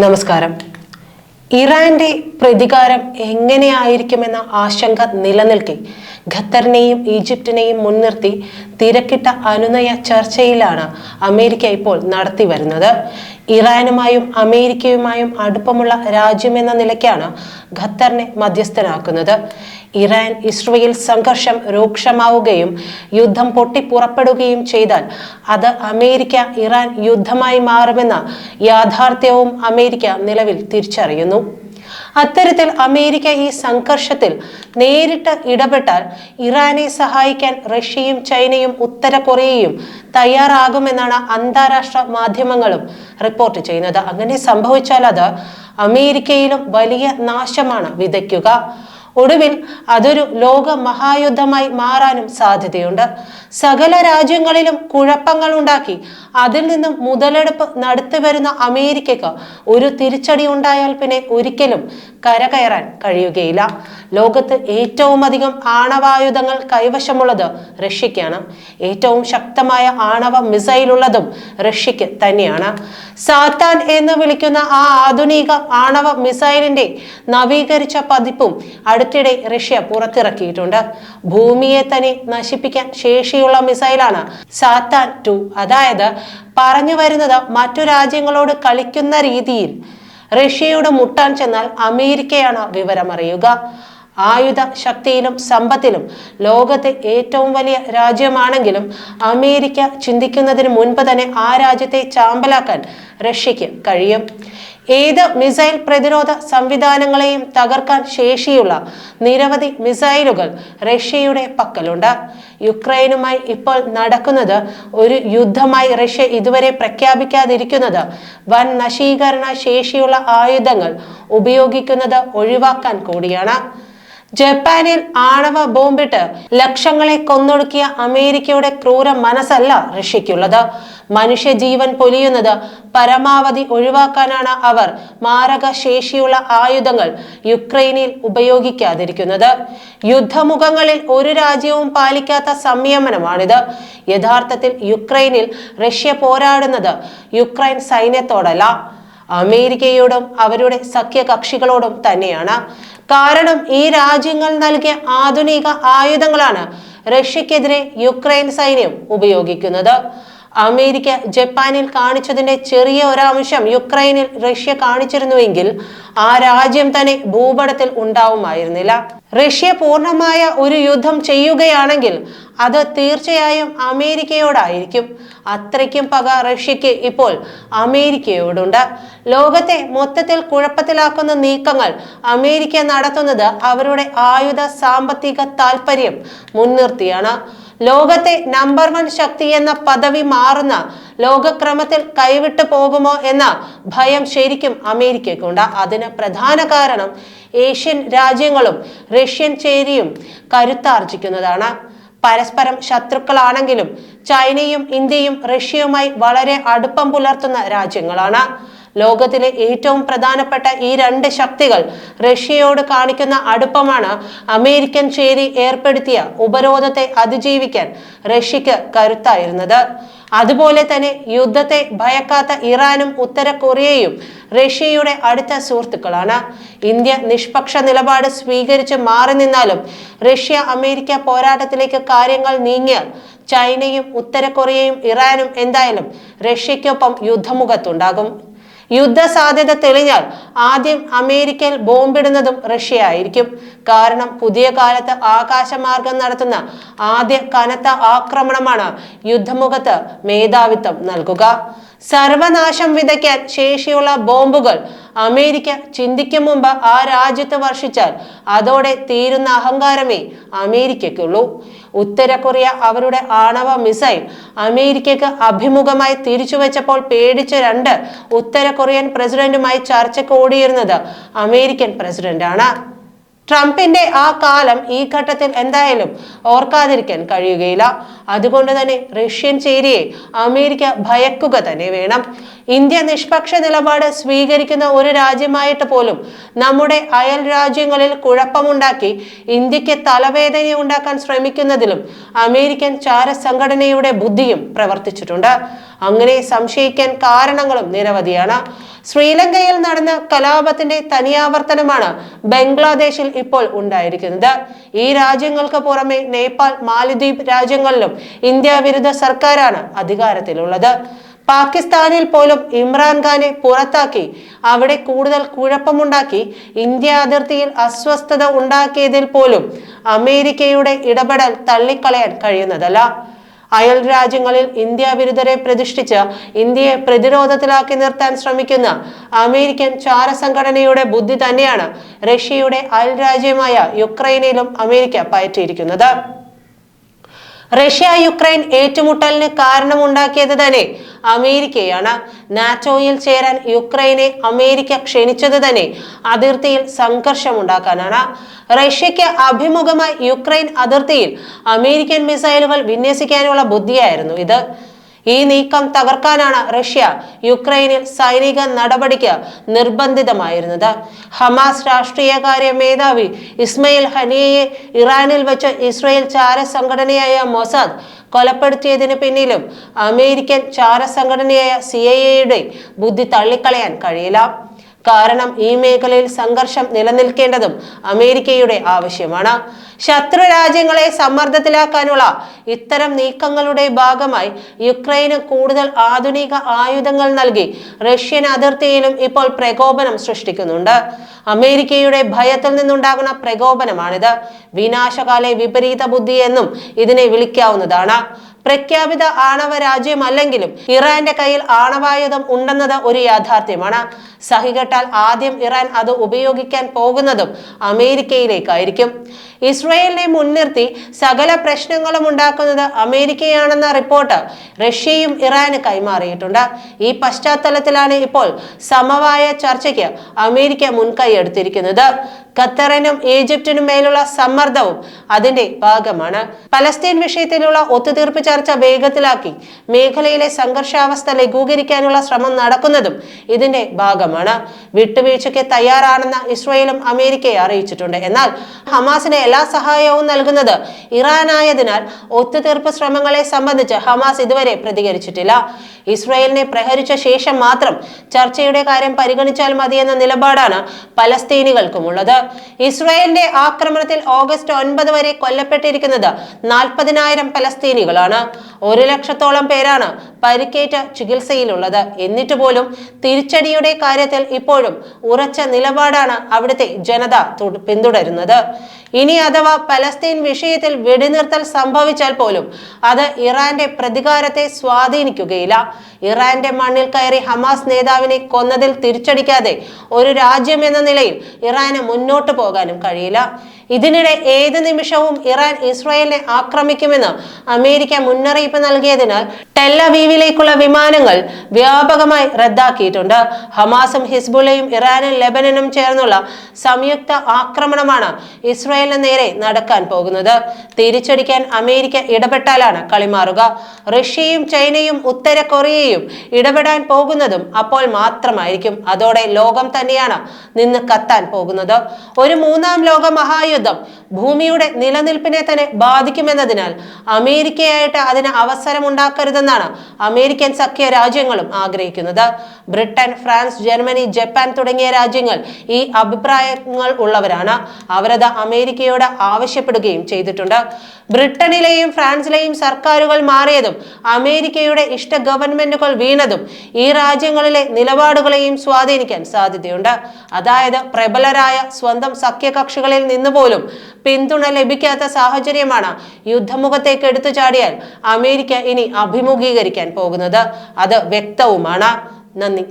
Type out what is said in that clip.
നമസ്കാരം. ഇറാന്റെ പ്രതികാരം എങ്ങനെയായിരിക്കുമെന്ന ആശങ്ക നിലനിൽക്കെ ഖത്തറിനെയും ഈജിപ്തിനെയും മുൻനിർത്തി തിരക്കിട്ട അനുനയ ചർച്ചയിലാണ് അമേരിക്ക ഇപ്പോൾ നടത്തി വരുന്നത്. ഇറാനുമായും അമേരിക്കയുമായും അടുപ്പമുള്ള രാജ്യമെന്ന നിലയ്ക്കാണ് ഖത്തറിനെ മധ്യസ്ഥനാക്കുന്നത്. ഇറാൻ ഇസ്രയേൽ സംഘർഷം രൂക്ഷമാവുകയും യുദ്ധം പൊട്ടിപ്പുറപ്പെടുകയും ചെയ്താൽ അത് അമേരിക്ക ഇറാൻ യുദ്ധമായി മാറുമെന്ന യാഥാർത്ഥ്യവും അമേരിക്ക നിലവിൽ തിരിച്ചറിയുന്നു. അത്തരത്തിൽ അമേരിക്ക ഈ സംഘർഷത്തിൽ നേരിട്ട് ഇടപെട്ടാൽ ഇറാനെ സഹായിക്കാൻ റഷ്യയും ചൈനയും ഉത്തര കൊറിയയും തയ്യാറാകുമെന്നാണ് അന്താരാഷ്ട്ര മാധ്യമങ്ങളും റിപ്പോർട്ട് ചെയ്യുന്നത്. അങ്ങനെ സംഭവിച്ചാൽ അത് അമേരിക്കയിലും വലിയ നാശമാണ് വിതയ്ക്കുക. ഒടുവിൽ അതൊരു ലോക മഹായുദ്ധമായി മാറാനും സാധ്യതയുണ്ട്. സകല രാജ്യങ്ങളിലും കുഴപ്പങ്ങൾ ഉണ്ടാക്കി അതിൽ നിന്നും മുതലെടുപ്പ് നടത്തി വരുന്ന അമേരിക്കക്ക് ഒരു തിരിച്ചടി ഉണ്ടായാൽ പിന്നെ ഒരിക്കലും കരകയറാൻ കഴിയുകയില്ല. ലോകത്ത് ഏറ്റവും അധികം ആണവായുധങ്ങൾ കൈവശമുള്ളത് റഷ്യക്കാണ് ഏറ്റവും ശക്തമായ ആണവ മിസൈലുള്ളതും റഷ്യക്ക് തന്നെയാണ്. സാത്താൻ എന്ന് വിളിക്കുന്ന ആ ആധുനിക ആണവ മിസൈലിന്റെ നവീകരിച്ച പതിപ്പും അടുത്തിടെ റഷ്യ പുറത്തിറക്കിയിട്ടുണ്ട്. ഭൂമിയെ തന്നെ നശിപ്പിക്കാൻ ശേഷിയുള്ള മിസൈലാണ് സാത്താൻ ടു. അതായത് പറഞ്ഞു വരുന്നത് മറ്റു രാജ്യങ്ങളോട് കളിക്കുന്ന രീതിയിൽ. റഷ്യയുടെ മുട്ടാൻ ചെന്നാൽ അമേരിക്കയാണ് വിവരമറിയുക. ആയുധ ശക്തിയിലും സമ്പത്തിലും ലോകത്തെ ഏറ്റവും വലിയ രാജ്യമാണെങ്കിലും അമേരിക്ക ചിന്തിക്കുന്നതിന് മുൻപ് തന്നെ ആ രാജ്യത്തെ ചാമ്പലാക്കാൻ റഷ്യക്ക് കഴിയും. ഏത് മിസൈൽ പ്രതിരോധ സംവിധാനങ്ങളെയും തകർക്കാൻ ശേഷിയുള്ള നിരവധി മിസൈലുകൾ റഷ്യയുടെ പക്കലുണ്ട്. യുക്രൈനുമായി ഇപ്പോൾ നടക്കുന്നത് ഒരു യുദ്ധമായി റഷ്യ ഇതുവരെ പ്രഖ്യാപിക്കാതിരിക്കുന്നത് വൻ നശീകരണ ശേഷിയുള്ള ആയുധങ്ങൾ ഉപയോഗിക്കുന്നത് ഒഴിവാക്കാൻ കൂടിയാണ്. ജപ്പാനിൽ ആണവ ബോംബിട്ട് ലക്ഷങ്ങളെ കൊന്നൊടുക്കിയ അമേരിക്കയുടെ ക്രൂര മനസ്സല്ല റഷ്യക്കുള്ളത് മനുഷ്യജീവൻ പൊലിയുന്നത് പരമാവധി ഒഴിവാക്കാനാണ് അവർ മാരക ശേഷിയുള്ള ആയുധങ്ങൾ യുക്രൈനിൽ ഉപയോഗിക്കാതിരിക്കുന്നത്. യുദ്ധമുഖങ്ങളിൽ ഒരു രാജ്യവും പാലിക്കാത്ത സംയമനമാണിത്. യഥാർത്ഥത്തിൽ യുക്രൈനിൽ റഷ്യ പോരാടുന്നത് യുക്രൈൻ സൈന്യത്തോടല്ല. അമേരിക്കയോടും അവരുടെ സഖ്യകക്ഷികളോടും തന്നെയാണ്. കാരണം ഈ രാജ്യങ്ങൾ നൽകിയ ആധുനിക ആയുധങ്ങളാണ് റഷ്യക്കെതിരെ യുക്രൈൻ സൈന്യം ഉപയോഗിക്കുന്നത്. അമേരിക്ക ജപ്പാനിൽ കാണിച്ചതിന്റെ ചെറിയ ഒരംശം യുക്രൈനിൽ റഷ്യ കാണിച്ചിരുന്നുവെങ്കിൽ ആ രാജ്യം തന്നെ ഭൂപടത്തിൽ ഉണ്ടാവുമായിരുന്നില്ല. റഷ്യ പൂർണമായ ഒരു യുദ്ധം ചെയ്യുകയാണെങ്കിൽ അത് തീർച്ചയായും അമേരിക്കയോടായിരിക്കും. അത്രയ്ക്കും പക റഷ്യക്ക് ഇപ്പോൾ അമേരിക്കയോടുണ്ട്. ലോകത്തെ മൊത്തത്തിൽ കുഴപ്പത്തിലാക്കുന്ന നീക്കങ്ങൾ അമേരിക്ക നടത്തുന്നത് അവരുടെ ആയുധ സാമ്പത്തിക താല്പര്യം മുൻനിർത്തിയാണ്. ലോകത്തെ നമ്പർ വൺ ശക്തി എന്ന പദവി മാറുന്ന ലോകക്രമത്തിൽ കൈവിട്ടു പോകുമോ എന്ന ഭയം ശരിക്കും അമേരിക്കയ്ക്കുണ്ട്. അതിന് പ്രധാന കാരണം ഏഷ്യൻ രാജ്യങ്ങളും റഷ്യൻ ചേരിയും കരുത്താർജിക്കുന്നതാണ്. പരസ്പരം ശത്രുക്കളാണെങ്കിലും ചൈനയും ഇന്ത്യയും റഷ്യയുമായി വളരെ അടുപ്പം പുലർത്തുന്ന രാജ്യങ്ങളാണ്. ലോകത്തിലെ ഏറ്റവും പ്രധാനപ്പെട്ട ഈ രണ്ട് ശക്തികൾ റഷ്യയോട് കാണിക്കുന്ന അടുപ്പമാണ് അമേരിക്കൻ ചേരി ഏർപ്പെടുത്തിയ ഉപരോധത്തെ അതിജീവിക്കാൻ റഷ്യക്ക് കരുത്തായിരുന്നത്. അതുപോലെ തന്നെ യുദ്ധത്തെ ഭയക്കാത്ത ഇറാനും ഉത്തര കൊറിയയും റഷ്യയുടെ അടുത്ത സുഹൃത്തുക്കളാണ്. ഇന്ത്യ നിഷ്പക്ഷ നിലപാട് സ്വീകരിച്ച് മാറി നിന്നാലും റഷ്യ അമേരിക്ക പോരാട്ടത്തിലേക്ക് കാര്യങ്ങൾ നീങ്ങിയാൽ ചൈനയും ഉത്തര കൊറിയയും ഇറാനും എന്തായാലും റഷ്യയ്ക്കൊപ്പം യുദ്ധമുഖത്തുണ്ടാകും. യുദ്ധ സാധ്യത തെളിഞ്ഞാൽ ആദ്യം അമേരിക്കയിൽ ബോംബിടുന്നതും റഷ്യ ആയിരിക്കും കാരണം പുതിയ കാലത്ത് ആകാശമാർഗം നടത്തുന്ന ആദ്യ കനത്ത ആക്രമണമാണ് യുദ്ധമുഖത്ത് മേധാവിത്വം നൽകുക. സർവനാശം വിതയ്ക്കാൻ ശേഷിയുള്ള ബോംബുകൾ അമേരിക്ക ചിന്തിക്കും മുമ്പ് ആ രാജ്യത്ത് വർഷിച്ചാൽ അതോടെ തീരുന്ന അഹങ്കാരമേ അമേരിക്കയ്ക്കുള്ളൂ. ഉത്തര കൊറിയ അവരുടെ ആണവ മിസൈൽ അമേരിക്കയ്ക്ക് അഭിമുഖമായി തിരിച്ചുവെച്ചപ്പോൾ പേടിച്ച രണ്ട് ഉത്തര കൊറിയൻ പ്രസിഡന്റുമായി ചർച്ചയ്ക്ക് ഓടിയിരുന്നത് അമേരിക്കൻ പ്രസിഡന്റാണ്. ട്രംപിന്റെ ആ കാലം ഈ ഘട്ടത്തിൽ എന്തായാലും ഓർക്കാതിരിക്കാൻ കഴിയുകയില്ല. അതുകൊണ്ട് തന്നെ റഷ്യൻ ചേരിയെ അമേരിക്ക ഭയക്കുക തന്നെ വേണം. ഇന്ത്യ നിഷ്പക്ഷ നിലപാട് സ്വീകരിക്കുന്ന ഒരു രാജ്യമായിട്ട് പോലും നമ്മുടെ അയൽ രാജ്യങ്ങളിൽ കുഴപ്പമുണ്ടാക്കി ഇന്ത്യയ്ക്ക് തലവേദന ഉണ്ടാക്കാൻ ശ്രമിക്കുന്നതിലും അമേരിക്കൻ ചാരസംഘടനയുടെ ബുദ്ധിയും പ്രവർത്തിച്ചിട്ടുണ്ട്. അങ്ങനെ സംശയിക്കാൻ കാരണങ്ങളും നിരവധിയാണ്. ശ്രീലങ്കയിൽ നടന്ന കലാപത്തിന്റെ തനിയാവർത്തനമാണ് ബംഗ്ലാദേശിൽ ഇപ്പോൾ ഉണ്ടായിരിക്കുന്നത്. ഈ രാജ്യങ്ങൾക്ക് പുറമെ നേപ്പാൾ മാലദ്വീപ് രാജ്യങ്ങളിലും ഇന്ത്യ വിരുദ്ധ സർക്കാരാണ് അധികാരത്തിലുള്ളത്. പാകിസ്ഥാനിൽ പോലും ഇമ്രാൻഖാനെ പുറത്താക്കി അവിടെ കൂടുതൽ കുഴപ്പമുണ്ടാക്കി ഇന്ത്യ അതിർത്തിയിൽ അസ്വസ്ഥത ഉണ്ടാക്കിയതിൽ പോലും അമേരിക്കയുടെ ഇടപെടൽ തള്ളിക്കളയാൻ കഴിയുന്നതല്ല. അയൽ രാജ്യങ്ങളിൽ ഇന്ത്യ വിരുദ്ധരെ പ്രതിഷ്ഠിച്ച് ഇന്ത്യയെ പ്രതിരോധത്തിലാക്കി നിർത്താൻ ശ്രമിക്കുന്ന അമേരിക്കൻ ചാര സംഘടനയുടെ ബുദ്ധി തന്നെയാണ് റഷ്യയുടെ അയൽ രാജ്യമായ യുക്രൈനിലും അമേരിക്ക പയറ്റിയിരിക്കുന്നത്. റഷ്യ യുക്രൈൻ ഏറ്റുമുട്ടലിന് കാരണമുണ്ടാക്കിയത് തന്നെ അമേരിക്കയാണ്. നാറ്റോയിൽ ചേരാൻ യുക്രൈനെ അമേരിക്ക ക്ഷണിച്ചത് തന്നെ അതിർത്തിയിൽ സംഘർഷമുണ്ടാക്കാനാണ്. റഷ്യയ്ക്ക് അഭിമുഖമായി യുക്രൈൻ അതിർത്തിയിൽ അമേരിക്കൻ മിസൈലുകൾ വിന്യസിക്കാനുള്ള ബുദ്ധിയായിരുന്നു ഇത്. ഈ നീക്കം തകർക്കാനാണ് റഷ്യ യുക്രൈനിൽ സൈനിക നടപടിക്ക് നിർബന്ധിതമായിരുന്നത്. ഹമാസ് രാഷ്ട്രീയകാര്യ മേധാവി ഇസ്മയിൽ ഹനിയയെ ഇറാനിൽ വെച്ച് ഇസ്രയേൽ ചാര സംഘടനയായ മൊസാദ് കൊലപ്പെടുത്തിയതിന് പിന്നിലും അമേരിക്കൻ ചാര സംഘടനയായ സി ഐ എയുടെ ബുദ്ധി തള്ളിക്കളയാൻ കഴിയില്ല. കാരണം ഈ മേഖലയിൽ സംഘർഷം നിലനിൽക്കേണ്ടതും അമേരിക്കയുടെ ആവശ്യമാണ്. ശത്രു രാജ്യങ്ങളെ സമ്മർദ്ദത്തിലാക്കാനുള്ള ഇത്തരം നീക്കങ്ങളുടെ ഭാഗമായി യുക്രൈന് കൂടുതൽ ആധുനിക ആയുധങ്ങൾ നൽകി. റഷ്യൻ അതിർത്തിയിലും ഇപ്പോൾ പ്രകോപനം സൃഷ്ടിക്കുന്നുണ്ട്. അമേരിക്കയുടെ ഭയത്തിൽ നിന്നുണ്ടാകുന്ന പ്രകോപനമാണിത്. വിനാശകാലെ വിപരീത ബുദ്ധി എന്നും ഇതിനെ വിളിക്കാവുന്നതാണ്. പ്രഖ്യാപിത ആണവ രാജ്യമല്ലെങ്കിലും ഇറാന്റെ കയ്യിൽ ആണവായുധം ഉണ്ടെന്നത് ഒരു യാഥാർത്ഥ്യമാണ്. സഹികെട്ടാൽ ആദ്യം ഇറാൻ അത് ഉപയോഗിക്കാൻ പോകുന്നതും അമേരിക്കയിലേക്കായിരിക്കും. ഇസ്രയേലിനെ മുൻനിർത്തി സകല പ്രശ്നങ്ങളും ഉണ്ടാക്കുന്നത് അമേരിക്കയാണെന്ന റിപ്പോർട്ട് റഷ്യയും ഇറാന് കൈമാറിയിട്ടുണ്ട്. ഈ പശ്ചാത്തലത്തിലാണ് ഇപ്പോൾ സമവായ ചർച്ചയ്ക്ക് അമേരിക്ക മുൻകൈ എടുത്തിരിക്കുന്നത്. ഖത്തറിനും ഈജിപ്തിനും മേലുള്ള സമ്മർദ്ദവും അതിന്റെ ഭാഗമാണ്. പലസ്തീൻ വിഷയത്തിലുള്ള ഒത്തുതീർപ്പ് ചർച്ച വേഗത്തിലാക്കി. മേഖലയിലെ സംഘർഷാവസ്ഥ ലഘൂകരിക്കാനുള്ള ശ്രമം നടക്കുന്നതും ഇതിന്റെ ഭാഗമാണ്. വിട്ടുവീഴ്ചയ്ക്ക് തയ്യാറാണെന്ന് ഇസ്രയേലും അമേരിക്കയെ അറിയിച്ചിട്ടുണ്ട്. എന്നാൽ ഹമാസിന് എല്ലാ സഹായവും നൽകുന്നത് ഇറാനായതിനാൽ ഒത്തുതീർപ്പ് ശ്രമങ്ങളെ സംബന്ധിച്ച് ഹമാസ് ഇതുവരെ പ്രതികരിച്ചിട്ടില്ല. ഇസ്രയേലിനെ പ്രഹരിച്ച ശേഷം മാത്രം ചർച്ചയുടെ കാര്യം പരിഗണിച്ചാൽ മതിയെന്ന നിലപാടാണ് പലസ്തീനികൾക്കുമുള്ളത്. ഇസ്രയേലിന്റെ ആക്രമണത്തിൽ ഓഗസ്റ്റ് ഒൻപത് വരെ കൊല്ലപ്പെട്ടിരിക്കുന്നത് നാൽപ്പതിനായിരം പലസ്തീനികളാണ്. ഒരു ലക്ഷത്തോളം പേരാണ് പരിക്കേറ്റ ചികിത്സയിലുള്ളത്. എന്നിട്ട് പോലും തിരിച്ചടിയുടെ കാര്യത്തിൽ ഇപ്പോഴും ഉറച്ച നിലപാടാണ് അവിടുത്തെ ജനത പിന്തുടരുന്നത്. ഇനി അഥവാ പലസ്തീൻ വിഷയത്തിൽ വെടിനിർത്തൽ സംഭവിച്ചാൽ പോലും അത് ഇറാന്റെ പ്രതികാരത്തെ സ്വാധീനിക്കുകയില്ല. ഇറാന്റെ മണ്ണിൽ കയറി ഹമാസ് നേതാവിനെ കൊന്നതിൽ തിരിച്ചടിക്കാതെ ഒരു രാജ്യം എന്ന നിലയിൽ ഇറാന് മുന്നോട്ട് പോകാനും കഴിയില്ല. ഇതിനിടെ ഏത് നിമിഷവും ഇറാൻ ഇസ്രായേലിനെ ആക്രമിക്കുമെന്ന് അമേരിക്ക മുന്നറിയിപ്പ് നൽകിയതിനാൽ ടെല്ലവീവിലേക്കുള്ള വിമാനങ്ങൾ വ്യാപകമായി റദ്ദാക്കിയിട്ടുണ്ട്. ഹമാസും ഹിസ്ബുലയും ഇറാനും ലെബനനും ചേർന്നുള്ള സംയുക്ത ആക്രമണമാണ് ഇസ്രായേലിന് നേരെ നടക്കാൻ പോകുന്നത്. തിരിച്ചടിക്കാൻ അമേരിക്ക ഇടപെട്ടാലാണ് കളിമാറുക റഷ്യയും ചൈനയും ഉത്തര കൊറിയയും ഇടപെടാൻ പോകുന്നതും അപ്പോൾ മാത്രമായിരിക്കും. അതോടെ ലോകം തന്നെയാണ് നിന്ന് കത്താൻ പോകുന്നത്. ഒരു മൂന്നാം ലോക മഹായുദ്ധം ഭൂമിയുടെ നിലനിൽപ്പിനെ തന്നെ ബാധിക്കുമെന്നതിനാൽ അമേരിക്കയായിട്ട് അതിന് അവസരമുണ്ടാക്കരുതെന്നാണ് അമേരിക്കൻ സഖ്യ രാജ്യങ്ങളും ആഗ്രഹിക്കുന്നത്. ബ്രിട്ടൻ ഫ്രാൻസ് ജർമ്മനി ജപ്പാൻ തുടങ്ങിയ രാജ്യങ്ങൾ ഈ അഭിപ്രായങ്ങൾ ഉള്ളവരാണ്. അവരത് അമേരിക്കയോട് ആവശ്യപ്പെടുകയും ചെയ്തിട്ടുണ്ട്. ബ്രിട്ടനിലെയും ഫ്രാൻസിലെയും സർക്കാരുകൾ മാറിയതും അമേരിക്കയുടെ ഇഷ്ട ഗവൺമെന്റുകൾ വീണതും ഈ രാജ്യങ്ങളിലെ നിലപാടുകളെയും സ്വാധീനിക്കാൻ സാധ്യതയുണ്ട്. അതായത് പ്രബലരായ സ്വന്തം സഖ്യകക്ഷികളിൽ നിന്ന് പോലും പിന്തുണ ലഭിക്കാത്ത സാഹചര്യമാണ് യുദ്ധമുഖത്തേക്ക് എടുത്തു ചാടിയാൽ അമേരിക്ക ഇനി അഭിമുഖീകരിക്കാൻ പോകുന്നത്. അത് വ്യക്തവുമാണ്. നന്ദി.